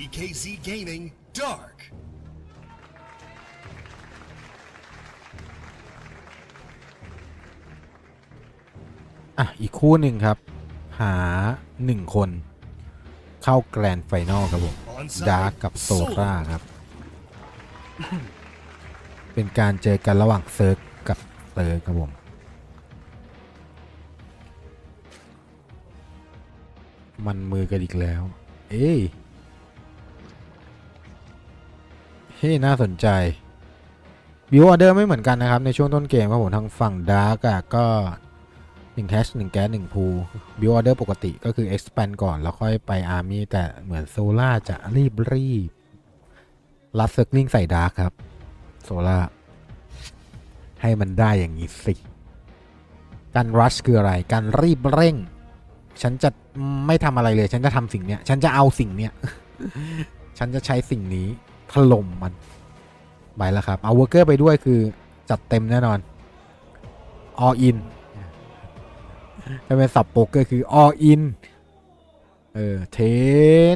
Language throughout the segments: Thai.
TKZ Gaming Dark. อะ อีกคู่หนึ่งครับ หาหนึ่งคน เข้าแกรนด์ไฟนอลครับผม Onside. ดาร์กกับโซราครับ เป็นการเจอกันระหว่างเซิร์กกับเซิร์กครับผมมันมือกันอีกแล้ว เอ้ย เฮ้ยน่าสนใจบิวออเดอร์ไม่เหมือนกันนะครับ ในช่วงต้นเกมครับผมทางฝั่งดาร์กก็1แคช1แก๊ส1พูบิวออเดอร์ปกติก็คือ expand ก่อน แล้วค่อยไปอาร์มี่แต่เหมือนโซล่าจะรีบรีบรัดเซิร์กลิงใส่ดาร์กครับโซล่าให้มันได้อย่างนี้สิ การรัชคืออะไร การรีบเร่ง ฉันจะไม่ทำอะไรเลย ฉันจะทำสิ่งเนี้ย ฉันจะเอาสิ่งเนี้ย ฉันจะใช้สิ่งนี้ ถล่มมันไปแล้วครับ เอาเวอร์เกอร์ไปด้วยคือจัดเต็มแน่นอน all in ถ้าเป็นสับโป๊กเกอร์คือ all in เออ เท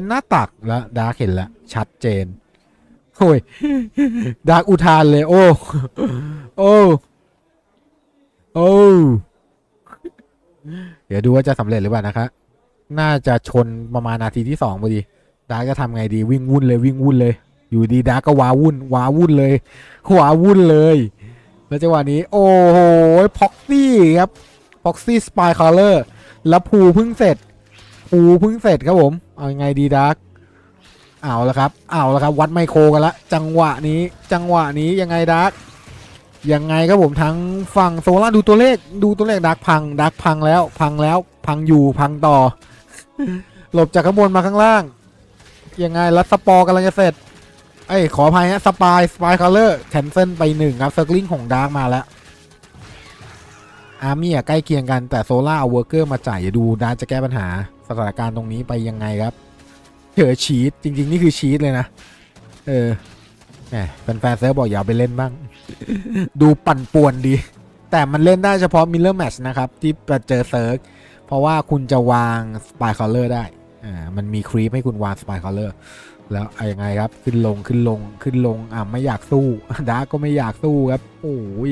หน้าตักแล้วดาร์กเห็นแล้วชัดเจนโอ้ยดาร์กอุทานเลย โอ้โอ้โอ้เดี๋ยวดูว่าจะสำเร็จหรือเปล่านะคะ น่าจะชนประมาณนาทีที่สองพอดีดาร์กจะทำไงดีวิ่งวุ่นเลยวิ่งวุ่นเลย อยู่ดีดากก็ว้าวุ่นว้าวุ่นเลยวาวุ่นเลย แล้วจังหวะนี้ โอ้โหพ็อกซี่ครับพ็อกซี่สปายคอลเลอร์แล้วภูเพิ่งเสร็จภูเพิ่งเสร็จครับผมเอายังไงดีดาร์กเอาละครับเอาละครับ วัดไมโครกันละจังหวะนี้จังหวะนี้ยังไงดาร์กยังไงครับผมทั้งฝั่งโซล่าดูตัวเลขดูตัวเลขดาร์กพังดาร์กพังแล้ว พังแล้วพังอยู่พังต่อ หลบจากข้างบนมาข้างล่าง ยังไงแล้วสปอร์กำลังจะเสร็จ เอ้ยขออภัยฮะสปายสปายคอลเลอร์แคนเซิลไปหนึ่งครับเซอร์กลิงของดาร์กมาแล้ว อาร์มี่อะใกล้เคียงกันแต่โซล่าเอาเวอร์เกอร์มาจ่ายอย่าดูดาร์กจะแก้ปัญหาสถานการณ์ตรงนี้ไปยังไงครับเจอชีตจริง ๆ นี่คือชีตเลยนะ เออแหมแฟนๆเซิร์ฟบอกอย่าไปเล่นบ้าง ดูปั่นป่วนดี แต่มันเล่นได้เฉพาะมิลเลอร์แมชนะครับ ที่เจอเซิร์กเพราะว่าคุณจะวางสปายคอลเลอร์ได้ อ่ามันมีครีปให้คุณวางสปายคอลเลอร์แล้วอะยังไงครับขึ้นลงขึ้นลงขึ้นลงอะไม่อยากสู้ดาร์กก็ไม่อยากสู้ครับโอ้ย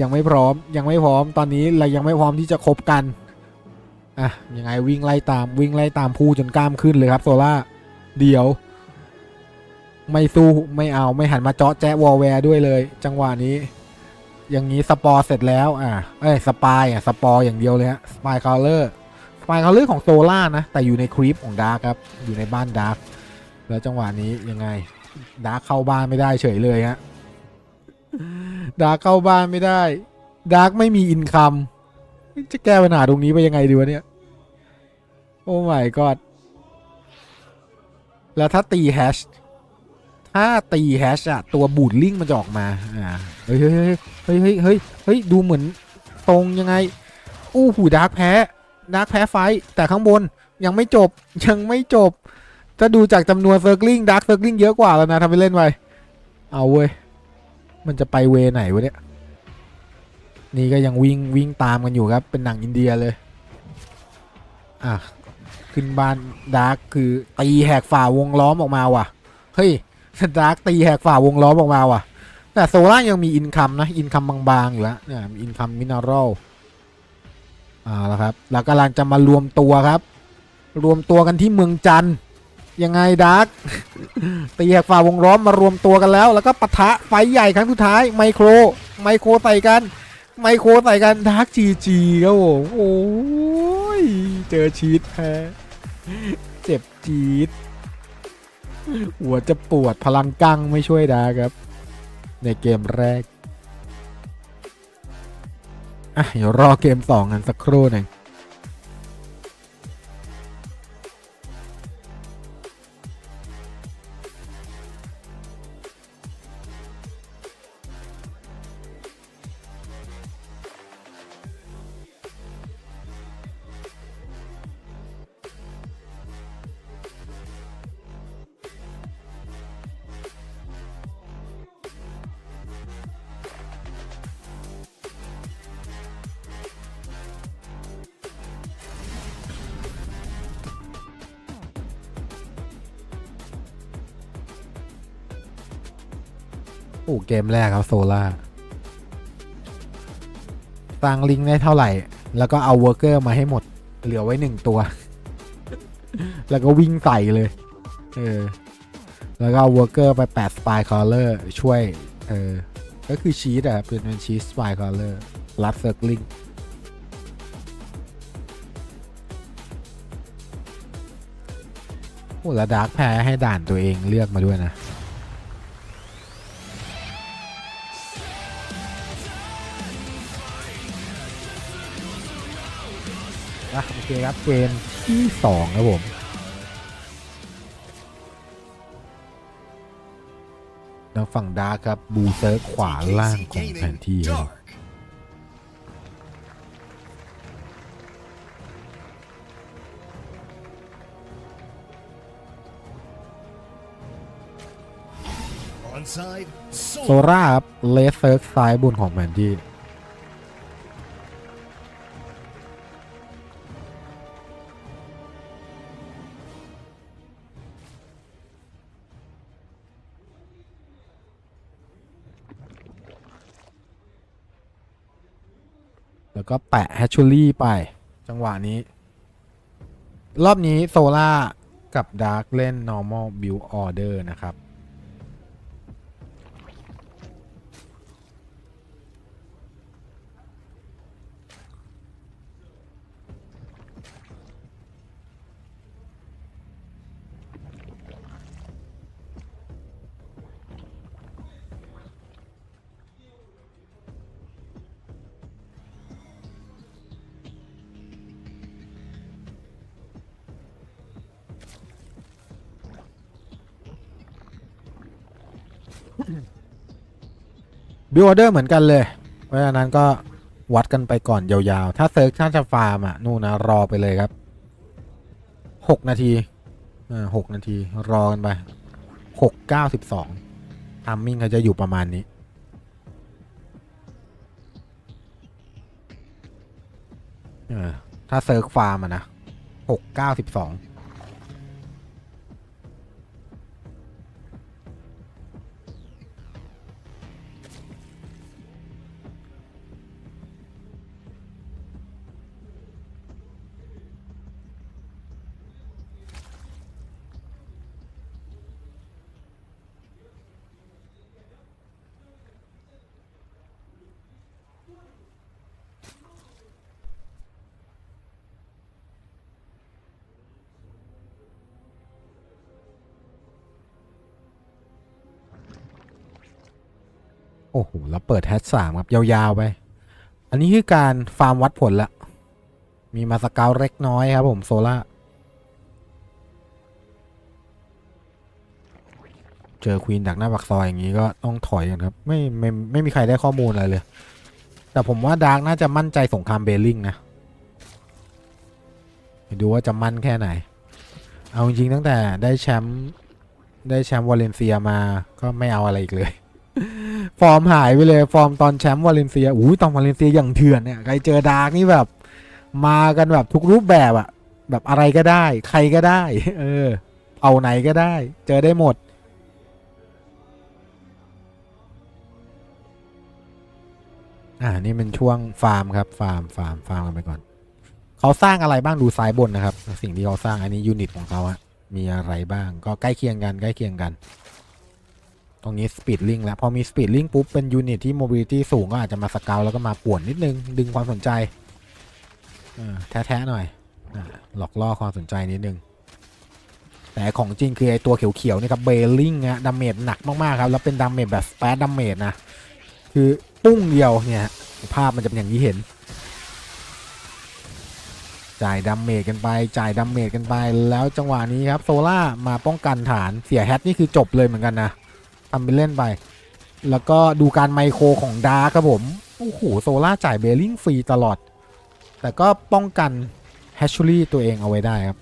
ยังไม่พร้อมยังไม่พร้อมตอนนี้เรายังไม่พร้อมที่จะคบกันอะยังไงวิ่งไล่ตามวิ่งไล่ตามผู้จนกล้ามขึ้นเลยครับโซล่าเดี๋ยว ไม่สู้ไม่เอาไม่หันมาเจาะแจ๊วอลแวร์ด้วยเลย จังหวะนี้ อย่างนี้สปอร์เสร็จแล้ว อะเอ้ยสปายอะสปอร์อย่างเดียวเลยฮะสปายคอลเลอร์ สปายคอลเลอร์ของโซล่านะ แต่อยู่ในครีปของดาร์กครับ อยู่ในบ้านดาร์กแล้วจังหวะนี้ยังไงดาร์กเข้าบ้านไม่ได้เฉยเลยฮะดาร์กเข้าบ้านไม่ได้ดาร์กไม่มีอินคัมจะแก้ปัญหาตรงนี้ไปยังไงดีวะเนี่ย โอ้ my god แล้วถ้าตีแฮช ถ้าตีแฮชอะตัวบูดลิงมันจะออกมา อ่า เฮ้ยเฮ้ยเฮ้ยเฮ้ยเฮ้ยเฮ้ยเฮ้ยดูเหมือนตรงยังไง อู้หูดาร์กแพ้ ดาร์กแพ้ไฟท์แต่ข้างบนยังไม่จบยังไม่จบ ถ้าดูจากจำนวนเซอร์กลิงดักเซอร์กลิงเยอะกว่าแล้วนะทำไปเล่นไปเอาเว้ย มันจะไปเวไหนวะเนี่ย นี่ก็ยังวิ่งวิ่งตามกันอยู่ครับ เป็นหนังอินเดียเลย อะ ขึ้นบ้านดาร์กคือตีแหกฝ่าวงล้อมออกมาว่ะ เฮ้ยดาร์กตีแหกฝ่าวงล้อมออกมาว่ะ แต่โซล่ายังมีอินคัมนะ อินคัมบางๆอยู่แล้วเนี่ยอินคัมมินเนอรัล อ่าแล้วครับแล้วกำลังจะมารวมตัวครับ รวมตัวกันที่เมืองจันทร์ยังไงดาร์กตีแหกฝ่าวงล้อมมารวมตัวกันแล้ว แล้วก็ปะทะไฟใหญ่ครั้งสุดท้ายไมโคร ไมโครใส่กัน ไมโครใส่กันดาร์กจีจีครับผมโอ้ยเจอชีตแพ้เจ็บจี๊ดหัวจะปวดพลังกั้งไม่ช่วยดาร์กครับ ในเกมแรก อะเดี๋ยวรอเกมสองกันสักครู่หนึ่ง โอ้เกมแรกครับโซล่าสร้างลิงได้เท่าไหร่ แล้วก็เอาเวอร์เกอร์มาให้หมด เหลือไว้หนึ่งตัว แล้วก็วิ่งใส่เลย เออ แล้วก็เอาเวอร์เกอร์ไปแปดสปายคอลเลอร์ช่วย เออ ก็คือชีสอะเป็นเป็นชีสสปายคอลเลอร์ลัดเซอร์กลิงโอ้แล้วดาร์กแพ้ให้ด่านตัวเองเลือกมาด้วยนะ อะโอเคครับเกมที่สองครับผมทางฝั่งดาร์กครับ บูเซิร์ฟขวาล่างของแผนที่ครับ Dark. Onside, โซราครับเลสเซิร์ฟซ้ายบนของแผนที่ แล้วก็แปะแฮชชูรี่ไป จังหวะนี้ รอบนี้โซล่ากับดาร์กเล่น normal build order นะครับ บิวออเดอร์เหมือนกันเลย เพราะฉะนั้นก็วัดกันไปก่อนยาวๆ ถ้าเซิร์ชท่านจะฟาร์มอะ นู่นนะ รอไปเลยครับหกนาทีอ่าหกนาที รอกันไปหกเก้าสิบสองทามมิ่งเขาจะอยู่ประมาณนี้ ถ้าเซิร์ฟฟาร์มอะนะหกเก้าสิบสอง องโอ้โหแล้วเปิดแฮชสามครับ ยาวๆไป อันนี้คือการฟาร์มวัดผลละ มีมาสกาวเล็กน้อยครับผมโซล่า เจอควีนดักหน้าปักซอยอย่างนี้ก็ต้องถอยกันครับ ไม่ไม่ไม่มีใครได้ข้อมูลอะไรเลย แต่ผมว่าดาร์กน่าจะมั่นใจสงครามเบลลิงนะไปดูว่าจะมั่นแค่ไหน เอาจริงๆตั้งแต่ได้แชมป์ได้แชมป์วาเลนเซียมาก็ไม่เอาอะไรอีกเลย ฟอร์มหายไปเลย ฟอร์มตอนแชมป์วาเลนเซียอุ้ยตอนวาเลนเซียอย่างเถื่อนเนี่ยใครเจอดาร์กนี่แบบ มากันแบบทุกรูปแบบอะแบบอะไรก็ได้ ใครก็ได้ เออ เอาไหนก็ได้ เจอได้หมดอ่านี่เป็นช่วงฟาร์มครับ ฟาร์มฟาร์มฟาร์มกันไปก่อน เขาสร้างอะไรบ้างดูซ้ายบนนะครับ สิ่งที่เขาสร้างอันนี้ยูนิตของเขาอะมีอะไรบ้าง ก็ใกล้เคียงกันใกล้เคียงกัน ตรงนี้สปีดลิงแล้วพอมีสปีดลิงปุ๊บเป็นยูนิตที่โมบิลิตี้สูงก็อาจจะมาสเกลแล้วก็มาป่วนนิดนึง ดึงความสนใจแท้ๆหน่อยหลอกล่อความสนใจนิดนึง แต่ของจริงคือไอตัวเขียวๆนี่ครับเบลลิงอะดาเมจหนักมากๆครับ แล้วเป็นดาเมจแบบสเปซดาเมจนะ คือปุ้งเดียวเนี่ยภาพมันจะเป็นอย่างนี้เห็น จ่ายดาเมจกันไป จ่ายดาเมจกันไปแล้วจังหวะนี้ครับโซล่ามาป้องกันฐานเสียแฮตนี่คือจบเลยเหมือนกันนะ ทำเป็นเล่นไป แล้วก็ดูการไมโครของดาร์ครับผมโอ้โหโซล่าจ่ายเบลลิงฟรีตลอด แต่ก็ป้องกันแฮชชูรี่ตัวเองเอาไว้ได้ครับ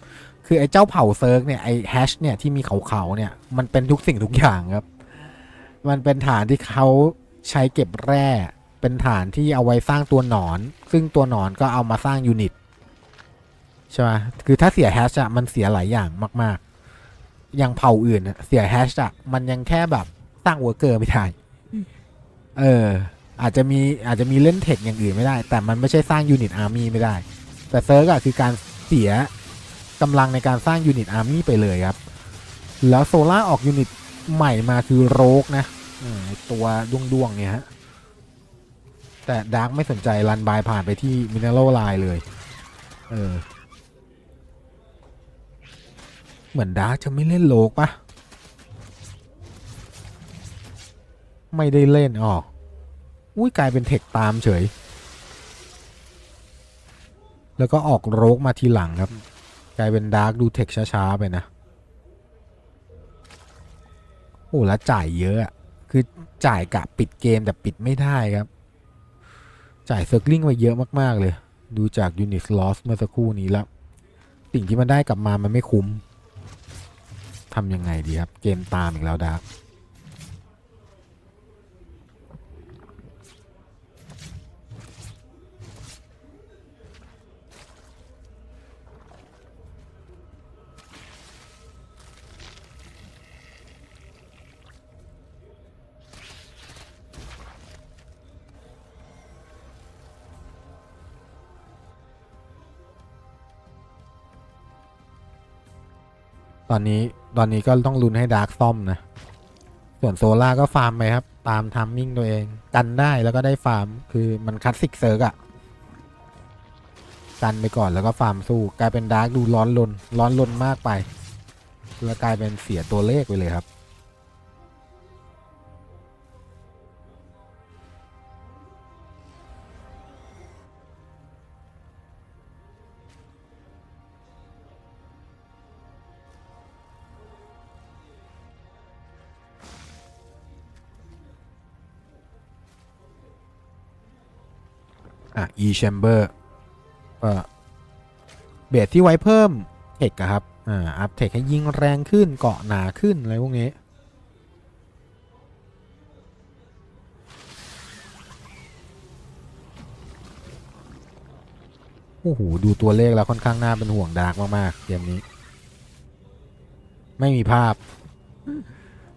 คือไอ้เจ้าเผ่าเซิร์กเนี่ย ไอ้แฮชเนี่ยที่มีเขาๆเนี่ย มันเป็นทุกสิ่งทุกอย่างครับ มันเป็นฐานที่เขาใช้เก็บแร่เป็นฐานที่เอาไว้สร้างตัวหนอน ซึ่งตัวหนอนก็เอามาสร้างยูนิตใช่ไหมคือถ้าเสียแฮชอะมันเสียหลายอย่างมาก ๆ อย่างเผ่าอื่นเสียแฮชอะมันยังแค่แบบ สร้างเวอร์เกอร์ไม่ได้เออ อาจจะมีอาจจะมีเล่นเทคอย่างอื่นไม่ได้ แต่มันไม่ใช่สร้างยูนิตอาร์มี่ไม่ได้ แต่เซิร์กอะคือการเสียกำลังในการสร้างยูนิตอาร์มี่ไปเลยครับ แล้วโซล่าออกยูนิตใหม่มาคือโรกนะอืมไอ้ตัวด้วงๆเนี่ยฮะ แต่ดาร์กไม่สนใจรันบายผ่านไปที่มินเนอรัลไลน์เลย เออ เหมือนดาร์กจะไม่เล่นโลกปะ ไม่ได้เล่นอ๋ออุ้ยกลายเป็นเทคตามเฉย แล้วก็ออกโรกมาทีหลังครับ กลายเป็นดาร์กดูเทคช้าๆไปนะ โอ้แล้วจ่ายเยอะคือจ่ายกะปิดเกมแต่ปิดไม่ได้ครับ จ่ายเซิร์กลิงไปเยอะมากๆเลย ดูจากยูนิตลอสเมื่อสักครู่นี้แล้ว สิ่งที่มันได้กลับมามันไม่คุ้มทำยังไงดีครับ เกมตามอีกแล้วดาร์ก ตอนนี้ตอนนี้ก็ต้องลุ้นให้ดาร์กซ่อมนะ ส่วนโซล่าก็ฟาร์มไปครับ ตามทัมมิ่งตัวเอง กันได้แล้วก็ได้ฟาร์ม คือมันคลาสสิกเซิร์กอะกันไปก่อนแล้วก็ฟาร์มสู้ กลายเป็นดาร์กดูร้อนลน ร้อนลนมากไป แล้วกลายเป็นเสียตัวเลขไปเลยครับ อะ e chamber ก็เบสที่ไว้เพิ่มเทคครับ อ่า อัพเทคให้ยิงแรงขึ้นเกาะหนาขึ้น อะไรพวกนี้ โอ้โห ดูตัวเลขแล้วค่อนข้างน่าเป็นห่วงดาร์กมาก ๆ เกมนี้ ไม่มีภาพ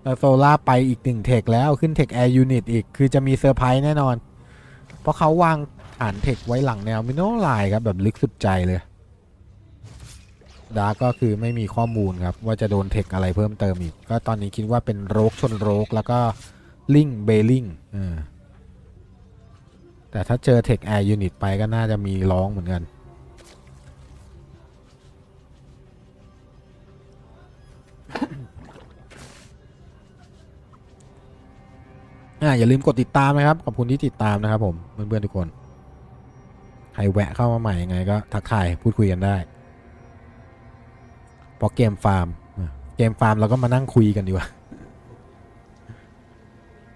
แล้วโซล่าไปอีกหนึ่งเทคแล้วขึ้นเทคแอร์ยูนิตอีก คือจะมีเซอร์ไพรส์แน่นอน เพราะเขาวาง ฐานเทคไว้หลังแนวมิโนไลน์ครับ แบบลึกสุดใจเลยดาร์กก็คือไม่มีข้อมูลครับ ว่าจะโดนเทคอะไรเพิ่มเติมอีก ก็ตอนนี้คิดว่าเป็นโรกชนโรกแล้วก็ลิงเบลิงแต่ถ้าเจอเทคแอร์ยูนิตไปก็น่าจะมีร้องเหมือนกันอ่าอย่าลืมกดติดตามนะครับ ขอบคุณที่ติดตามนะครับผม เพื่อนๆทุกคน ใครแวะเข้ามาใหม่ยังไงก็ทักทายพูดคุยกันได้พราะเกมฟาร์ม เกมฟาร์มเราก็มานั่งคุยกันดีกว่า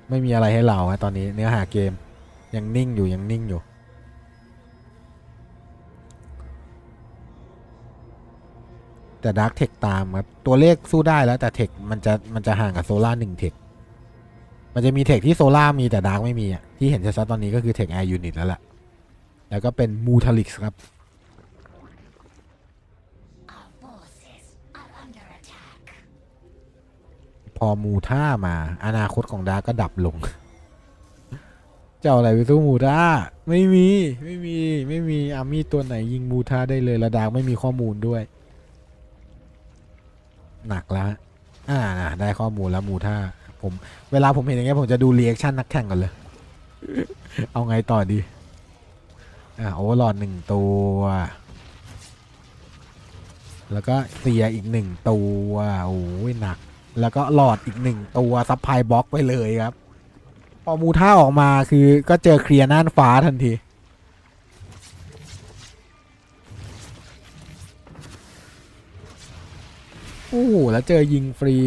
ไม่มีอะไรให้เราตอนนี้เนื้อหาเกมยังนิ่งอยู่ยังนิ่งอยู่ แต่ดาร์กเทคตามครับ ตัวเลขสู้ได้แล้วแต่เทคมันจะมันจะห่างกับโซล่าหนึ่งเทค มันจะมีเทคที่โซล่ามีแต่ดาร์กไม่มีอะที่เห็นชัดๆตอนนี้ก็คือเทคแอร์ยูนิตแล้วแหละ แล้วก็เป็นมูทาลิกครับ Our forces are under attack. พอมูท่ามา อนาคตของดาร์กก็ดับลงเจ้าอะไรไปสู้มูท่าไม่มี ไม่มี ไม่มีอามี่ตัวไหนยิงมูท่าได้เลยแล้วดาร์กไม่มีข้อมูลด้วย หนักแล้วฮะอ่าน่ะได้ข้อมูลแล้วมูท่าผม เวลาผมเห็นอย่างเงี้ยผมจะดูเรีแอคชั่นนักแข่งก่อนเลย เอาไงต่อดี อ่าโอเวอร์ลอดหนึ่งตัว แล้วก็เสียอีกหนึ่งตัวโอ้ยหนัก แล้วก็หลอดอีกหนึ่งตัวซับพลายบล็อกไปเลยครับ พอมูท่าออกมาคือก็เจอเคลียร์น่านฟ้าทันทีโอ้โหแล้วเจอยิงฟรี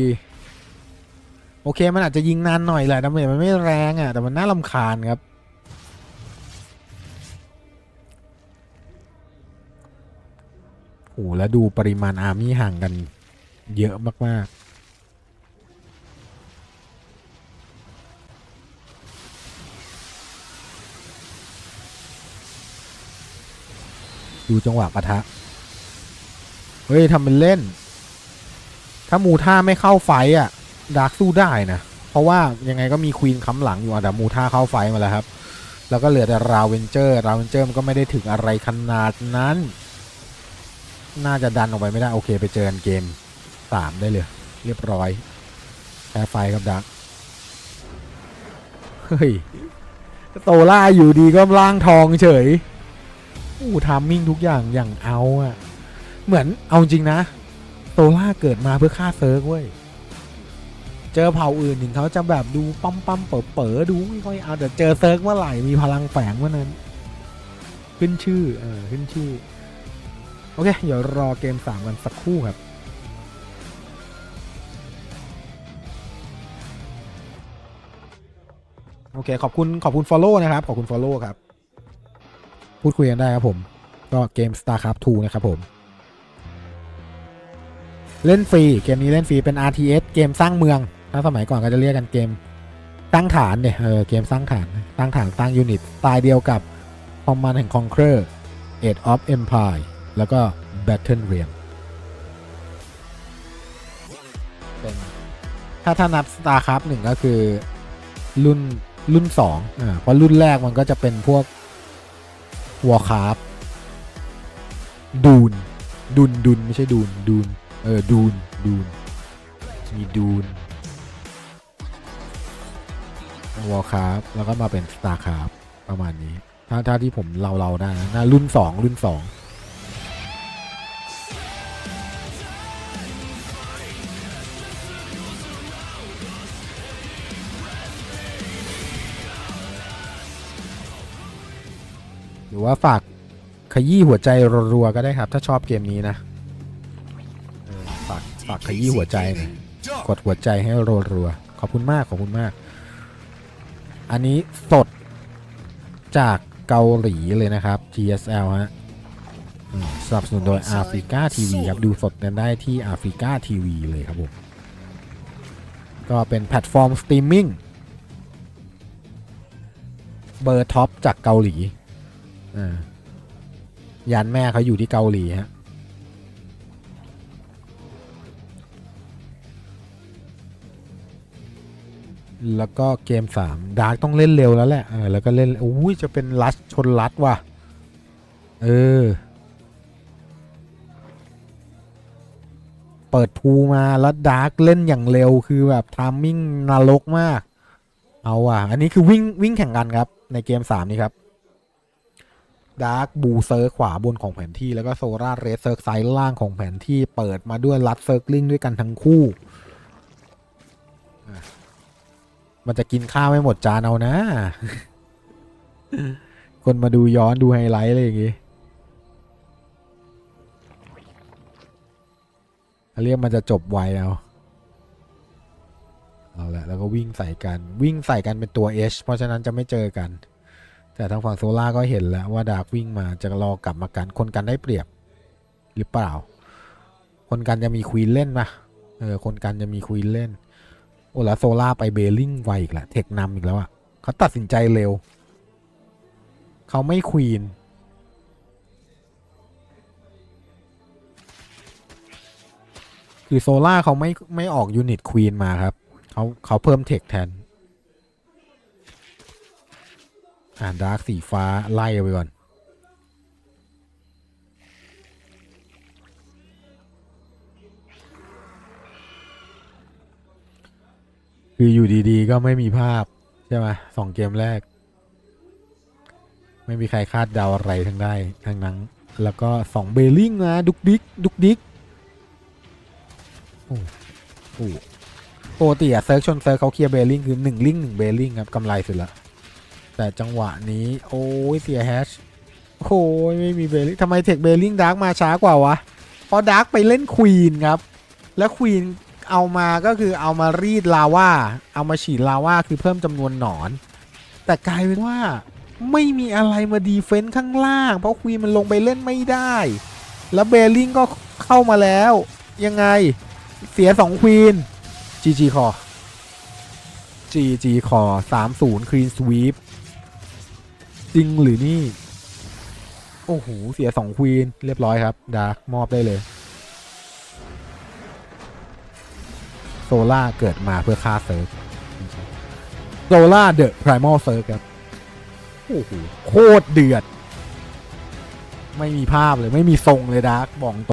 โอเคมันอาจจะยิงนานหน่อยแหละดาเมจมันไม่แรงอะ่ะแต่มันน่าลำคาญครับ โอ้แล้วดูปริมาณอาร์มี่ห่างกันเยอะมาก ๆดูจังหวะปะทะ เฮ้ยทำเป็นเล่น ถ้ามูท่าไม่เข้าไฟอะ ดาร์กสู้ได้นะ เพราะว่ายังไงก็มีควีนค้ำหลังอยู่อะแต่มูท่าเข้าไฟมาแล้วครับ แล้วก็เหลือแต่ราเวนเจอร์ ราเวนเจอร์มันก็ไม่ได้ถึงอะไรขนาดนั้น น่าจะดันออกไปไม่ได้ โอเคไปเจอกันเกมสามได้เลย เรียบร้อยแพ้ไฟครับดักเฮ้ยโตล่าอยู่ดีก็ล่างทองเฉยอู้ทามมิ่งทุกอย่างอย่างเอาอะเหมือนเอาจริงนะ โตล่าเกิดมาเพื่อฆ่าเซิร์กเว้ยเจอเผ่าอื่นถึงเขาจะแบบดูปั๊มปั๊มเป๋อเป๋อดูไม่ค่อยเอาแต่เจอเซิร์กเมื่อไหร่มีพลังแฝงเมื่อนั้น ขึ้นชื่อเออขึ้นชื่อ โอเค เดี๋ยวรอเกมสามกันสักครู่ครับโอเค ขอบคุณขอบคุณ Follow นะครับ ขอบคุณ Follow ครับ พูดคุยกันได้ครับผม ก็เกม StarCraft 2 นะครับผม เล่นฟรี เกมนี้เล่นฟรีเป็น RTS เกมสร้างเมือง ถ้าสมัยก่อนก็จะเรียกกันเกมตั้งฐานเนี่ยเออเกมสร้างฐานตั้งฐานสร้างยูนิตสไตล์เดียวกับ Command แห่ง Conqueror Age of Empire แล้วก็ Battle Realm เป็นถ้าถ้านับ StarCraft หนึ่งก็คือรุ่นรุ่นสองอ่าเพราะรุ่นแรกมันก็จะเป็นพวก Warcraft ดูนดุนดุนไม่ใช่ดูนดูนเออดูนดูนมีดูน Warcraft แล้วก็มาเป็น Starcraft ประมาณนี้ ถ้าถ้าที่ผมเราเราๆได้นะรุ่น2รุ่น2หรื ว่าฝากขยี้หัวใจรัวๆก็ได้ครับ ถ้าชอบเกมนี้นะเออฝากฝากขยี้หัวใจหน่อยกดหัวใจให้รัวๆขอบคุณมากขอบคุณมาก อันนี้สดจากเกาหลีเลยนะครับ GSL ฮะอืมสนับสนุนโดย Africa TV ครับ ดูสดกันได้ที่ Africa TV เลยครับผม ก็เป็นแพลตฟอร์มสตรีมมิ่งเบอร์ท็อปจากเกาหลีอ่า ยานแม่เขาอยู่ที่เกาหลีฮะแล้วก็เกม 3 ดาร์กต้องเล่นเร็วแล้วแหละเออแล้วก็เล่นอุ้ยจะเป็นลัชชนลัดว่ะ เออ เปิดภูมาแล้วดาร์กเล่นอย่างเร็วคือแบบทามมิ่งนรกมาก เอาว่ะ อันนี้คือวิ่งวิ่งแข่งกันครับ ในเกม 3 นี้ครับ ดาร์กบูเซิร์ขวาบนของแผนที่ แล้วก็โซราเรสเซิร์กซ้ายล่างของแผนที่เปิดมาด้วยลัดเซิร์กลิงด้วยกันทั้งคู่ มันจะกินข้าวไม่หมดจานเอานะ คนมาดูย้อนดูไฮไลท์อะไรอย่างงี้เรียกมันจะจบไวเอาเอาละแล้วก็วิ่งใส่กันวิ่งใส่กันเป็นตัว H เพราะฉะนั้นจะไม่เจอกัน แต่ทางฝั่งโซล่าก็เห็นแล้วว่าดาร์กวิ่งมาจะรอกลับมากัน คนกันได้เปรียบหรือเปล่า คนกันจะมีควีนเล่นปะเออคนกันจะมีควีนเล่น โอ้แล้วโซล่าไปเบลลิงไวอีกล้วเทคนำอีกแล้วอะเขาตัดสินใจเร็ว เขาไม่ควีนคือโซล่าเขาไม่ไม่ออกยูนิตควีนมาครับเขาเขาเพิ่มเทคแทน อ่าดาร์กสีฟ้า ไล่ไปก่อน คืออยู่ดีๆ ก็ไม่มีภาพ ใช่ไหมสองเกมแรก ไม่มีใครคาดเดาอะไรทั้งได้ทั้งนั้น แล้วก็สองเบลลิงนะ ดุกดิกดุกดิกโอ้โหปกติอะเซิร์ชชนเซิร์ชเขาเคลียร์เบลลิงคือหนึ่งลิงหนึ่งเบลลิงครับกำไรสุดละ แต่จังหวะนี้โอ้ยเสียแฮชโอ้ยไม่มีเบลลิงทำไมเทคเบลลิงดาร์กมาช้ากว่าวะเพราะดาร์กไปเล่นควีนครับ แล้วควีนเอามาก็คือเอามารีดลาว่าเอามาฉีดลาว่าคือเพิ่มจำนวนหนอน แต่กลายเป็นว่าไม่มีอะไรมาดีเฟนต์ข้างล่าง เพราะควีนมันลงไปเล่นไม่ได้ แล้วเบลลิงก็เข้ามาแล้ว ยังไงเสียสองควีนจีจีคอจีจีคอสามศูนย์ครีนสวีป จริงหรือนี่ โอ้โห เสียสองควีน เรียบร้อยครับ ดาร์กมอบได้เลย โซล่าเกิดมาเพื่อฆ่าเซิร์ฟโซล่าเดอะไพรมอลเซิร์ฟครับ โอ้โห โคตรเดือด ไม่มีภาพเลย ไม่มีทรงเลยดาร์กบอกตร